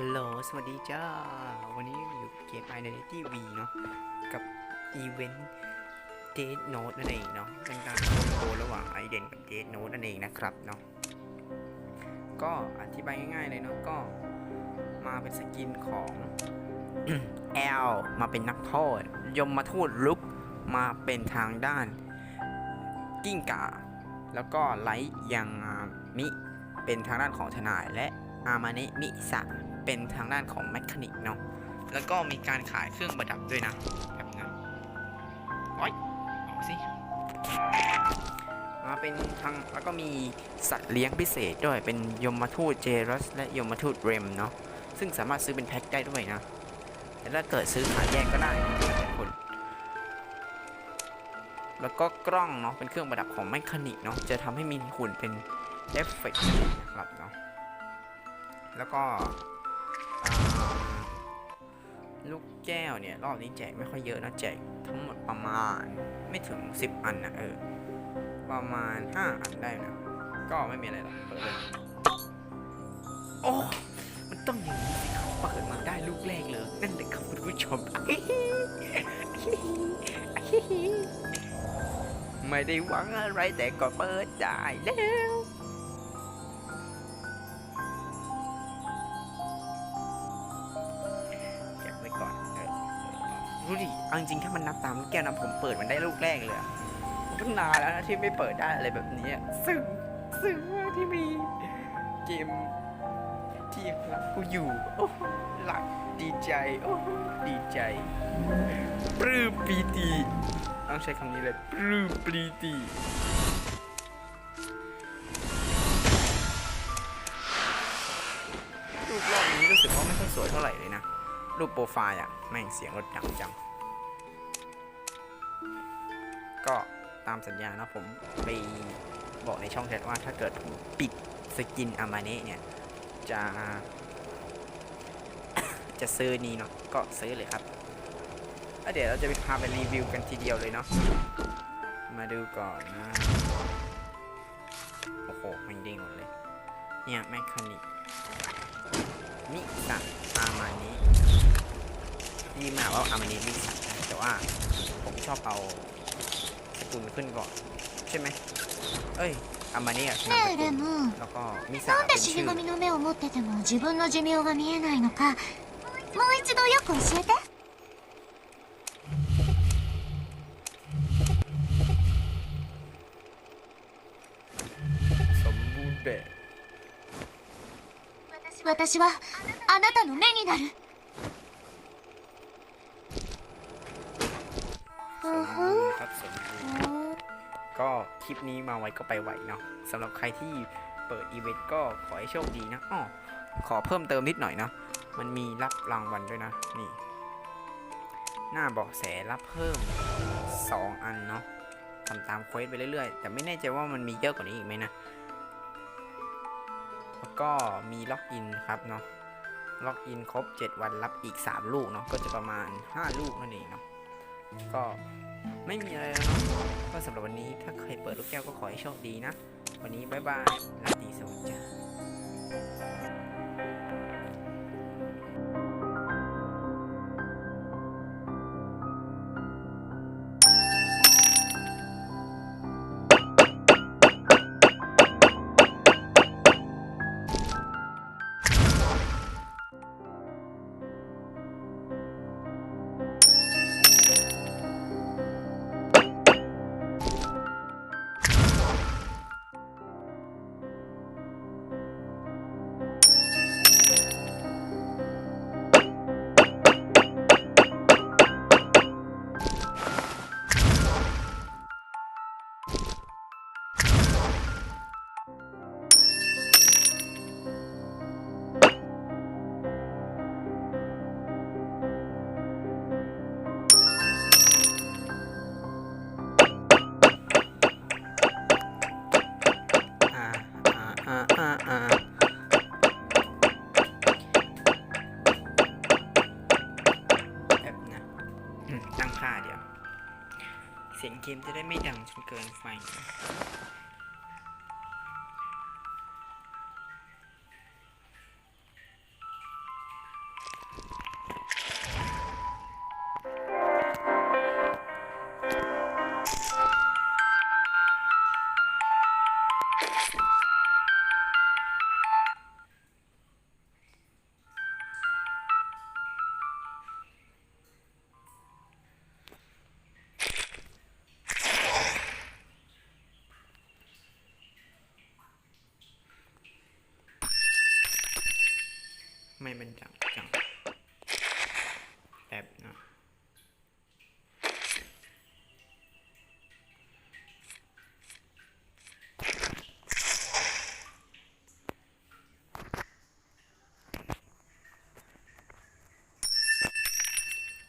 ฮัลโหล สวัสดีจ้า วันนี้อยู่เกม Identity V เนาะ กับอีเวนต์ Dead Note นั่นเองเนาะ เป็นการคอมโบระหว่าง i d e n กับ Dead Note นั่นเองนะครับเนาะ ก็อธิบายง่ายๆเลยเนาะ ก็มาเป็นสกินของแอลมาเป็นนักโทษ ยมมาทูตลุกมาเป็นทางด้าน กิ้งก่า แล้วก็ไลท์ยังมิ เป็นทางด้านของทนายและอามาเนะมิสะ เป็นทางด้านของแมคคานิกเนาะแล้วก็มีการขายเครื่องประดับด้วยนะแบบนั้นโอ้ยออกสิมาเป็นทางแล้วก็มีสัตว์เลี้ยงพิเศษด้วยเป็นยมทูตเจรัสและยมทูตเรมเนาะซึ่งสามารถซื้อเป็นแพ็คได้ด้วยนะแต่ถ้าเกิดซื้อขายแยกก็ได้แล้วแต่คนแล้วก็กล้องเนาะเป็นเครื่องประดับของแมคคานิกเนาะจะทำให้มีหุ่นเป็นเอฟเฟกต์นะครับเนาะแล้วก็ ลูกแก้วเนี่ย รอบนี้แจกไม่ค่อยเยอะนะแจกทั้งหมดประมาณไม่ถึง 10 อันนะเออ ประมาณ 5 อันได้นะ ก็ไม่มีอะไรหรอกเปิดเลยโอ้มันต้องอย่างนี้สิครับเปิดมาได้ลูกแรกเลย นั่นแหละครับคุณผู้ชมไม่ได้หวังอะไรแต่ก็เปิดได้แล้ว เอาจริงๆถ้ามันนับตามแก้วนะผมเปิดมันได้ลูกแรกเลยก็นานแล้วนะที่ไม่เปิดได้อะไรแบบนี้ซึ้งซึ้งมากที่มีเกมที่ยังรักกูอยู่โอ้หลักดีใจโอ้ดีใจปลื้มปีติต้องใช้คำนี้เลยปลื้มปีติรูปรอบนี้รู้สึกว่าไม่ค่อยสวยเท่าไหร่เลยนะ รูปโปรไฟล์อะแม่งเสียงรถดังจัง ก็ตามสัญญานะผมไปบอกในช่องแชทว่าถ้าเกิดผมปิดสกินอามาเนะเนี่ย จะ จะซื้อนี้เนาะก็ซื้อเลยครับเดี๋ยวเราจะไปพาไปรีวิวกันทีเดียวเลยเนาะมาดูก่อนนะ โอ้โหม่งเด้งหมดเลย เนี่ยแมคคานิกมิสะอามานิที่มาว่าอามานิมิสะนแต่ว่าผมชอบเอา สกุลขึ้นก่อน ใช่ไหม เอ้ยอามานิอะนามส ねえ กุ レ ล ム แล้วก็มิสะ なんで เป็น 尻 ชื่อ 込みの目を持ってても自分の寿命が見えないのかもう一度よく教えて สมบูรณ์แบบ 私はあなたの目になる สมบู ก็คลิปนี้มาไว้ก็ไปไหวเนาะสำหรับใครที่เปิดอีเวนต์ก็ขอให้โชคดีนะอ้อขอเพิ่มเติมนิดหน่อยนะมันมีรับรางวัลด้วยนะ นี่ หน้าบอกแสรับเพิ่ม 2 อันเนาะทำตามเควสไปเรื่อยๆ แต่ไม่แน่ใจว่ามันมีเยอะกว่านี้อีกไหมนะ แล้วก็มีล็อกอินครับเนาะ ล็อกอินครบ 7 วันรับอีก 3 ลูกเนาะ ก็จะประมาณ 5 ลูกนั่นเองเนาะ ก็ไม่มีอะไรแล้วก็สำหรับวันนี้ถ้าใครเปิดลูกแก้วก็ขอให้โชคดีนะ วันนี้บายบายลาตีสวัสดีจ้า อ่าอ่าอ่าอ่าแบบนะอืมตั้งค่าเดี๋ยว เสียงเกมจะได้ไม่ดังจนเกินไป ม่มันจังจังแบบนะ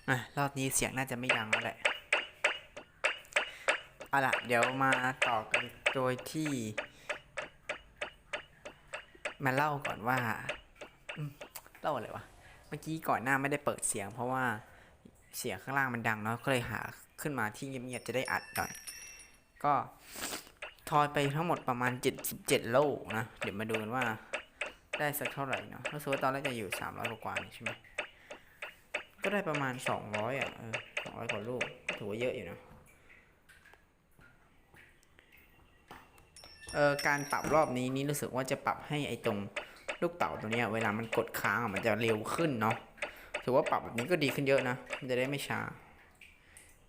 อะรอบนี้เสียงน่าจะไม่ดังแล้วแหละเอาล่ะ เดี๋ยวมาต่อกันโดยที่ มาเล่าก่อนว่า เล่าอะไรวะ เมื่อกี้ก่อนหน้าไม่ได้เปิดเสียง เพราะว่าเสียงข้างล่างมันดังเนาะ ก็เลยหาขึ้นมาที่เงียบๆจะได้อัดหน่อย ก็ทอยไปทั้งหมดประมาณ 77 โลนะ เดี๋ยวมาดูกันว่าได้สักเท่าไหร่เนาะรู้สึกว่าตอนแรกจะอยู่ 300 กว่านี่ใช่ไหมก็ได้ประมาณ 200 อะ เออ 200 กว่าลูกถือว่าเยอะอยู่เนาะเออ การปรับรอบนี้นี่รู้สึกว่าจะปรับให้ไอ้ตรง ลูกเต๋าตัวนี้เวลามันกดค้างมันจะเร็วขึ้นเนาะถือว่าปรับแบบนี้ก็ดีขึ้นเยอะนะ มันจะได้ไม่ช้า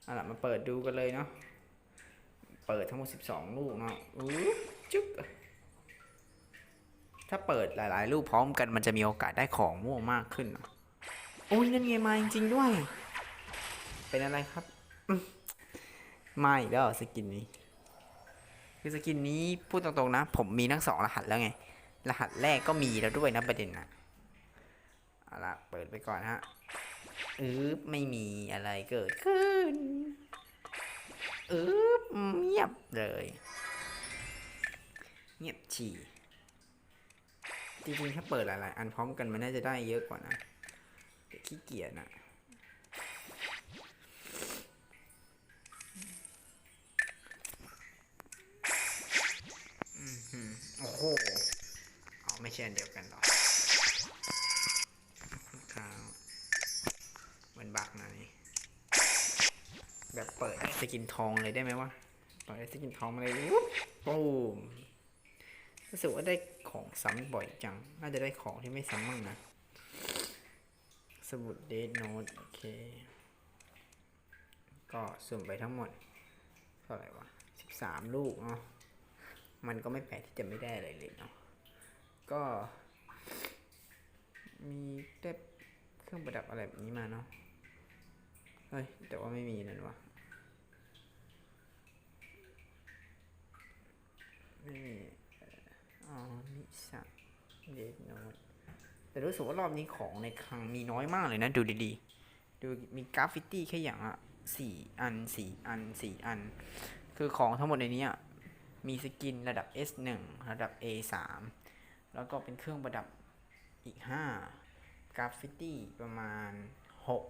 เอาล่ะมาเปิดดูกันเลยเนาะเปิดทั้งหมด 12 ลูกเนาะอู้จุ๊บถ้าเปิดหลาย ๆ ลูกพร้อมกันมันจะมีโอกาสได้ของม่วงมากขึ้นโอ้ยนั่นไงมาจริง ๆ ด้วย เป็นอะไรครับอืมมาอีกแล้วสกินนี้ คือสกินนี้พูดตรง ๆ นะ ผมมีทั้งสองรหัสแล้วไง รหัสแรกก็มีแล้วด้วยนะประเด็นนะเอาละเปิดไปก่อนฮะอืบไม่มีอะไรเกิดขึ้นอืบเงียบเลย เงียบฉี่จริงๆถ้าเปิดหลายๆอันพร้อมกันมันน่าจะได้เยอะกว่านะขี้เกียจนะโอ้โห ไม่ใช่อันเดียวกันหรอกข้างมันบักนะนี่แบบเปิดสกินทองเลยได้ไหมวะเปิดสกินทองมาเลยวุ๊บปูมรู้สึกว่าได้ของซ้ำบ่อยจัง น่าจะได้ของที่ไม่ซ้ำมั่งนะ สมุดเดทโนตโอเค ก็สุ่มไปทั้งหมด เท่าไหร่วะสิบสามลูกเนาะ มันก็ไม่แปลกที่จะไม่ได้อะไรเลยเนาะ ก็ มีได้เครื่องประดับอะไรแบบนี้มาเนาะ เฮ้ย แต่ว่าไม่มีนั่นวะไม่มีอ๋อมิสัเดดโนดแต่รู้สึกว่ารอบนี้ของในคลังมีน้อยมากเลยนะ ดูดีๆ ดูมีกราฟฟิตี้แค่อย่างละสี่อันสี่อันสี่อัน คือของทั้งหมดในนี้อะมีสกินระดับ S1 ระดับ A3 แล้วก็เป็นเครื่องประดับอีก 5 กราฟฟิตี้ประมาณ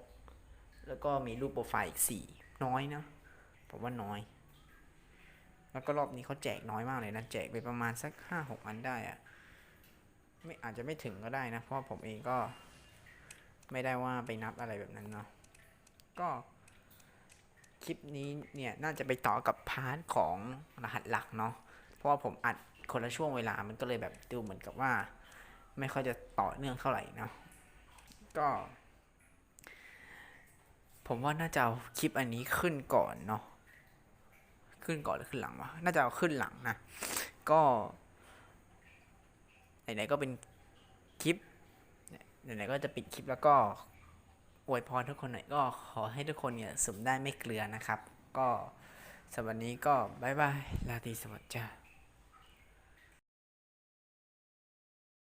6 แล้วก็มีรูปโปรไฟล์อีก 4 น้อยนะ ผมว่าน้อย แล้วก็รอบนี้เขาแจกน้อยมากเลยนะ แจกไปประมาณสัก 5-6 อันได้อะไม่อาจจะไม่ถึงก็ได้นะ เพราะผมเองก็ไม่ได้ว่าไปนับอะไรแบบนั้นเนาะ ก็คลิปนี้เนี่ยน่าจะไปต่อกับพาร์ทของรหัสหลักเนาะ เพราะว่าผมอัด คนละช่วงเวลามันก็เลยแบบดูเหมือนกับว่า ไม่ค่อยจะต่อเนื่องเท่าไหร่เนาะก็ ผมว่าน่าจะเอาคลิปอันนี้ขึ้นก่อนเนาะขึ้นก่อนหรือขึ้นหลังวะน่าจะเอาขึ้นหลังนะก็ไหนๆก็เป็นคลิปไหนๆก็จะปิดคลิปแล้วก็อวยพรทุกคนหน่อยก็ขอให้ทุกคนเนี่ยสมได้ไม่เกลือนะครับ ก็สำหรับวันนี้ก็บายบายลาตีสวัสดิ์จ้า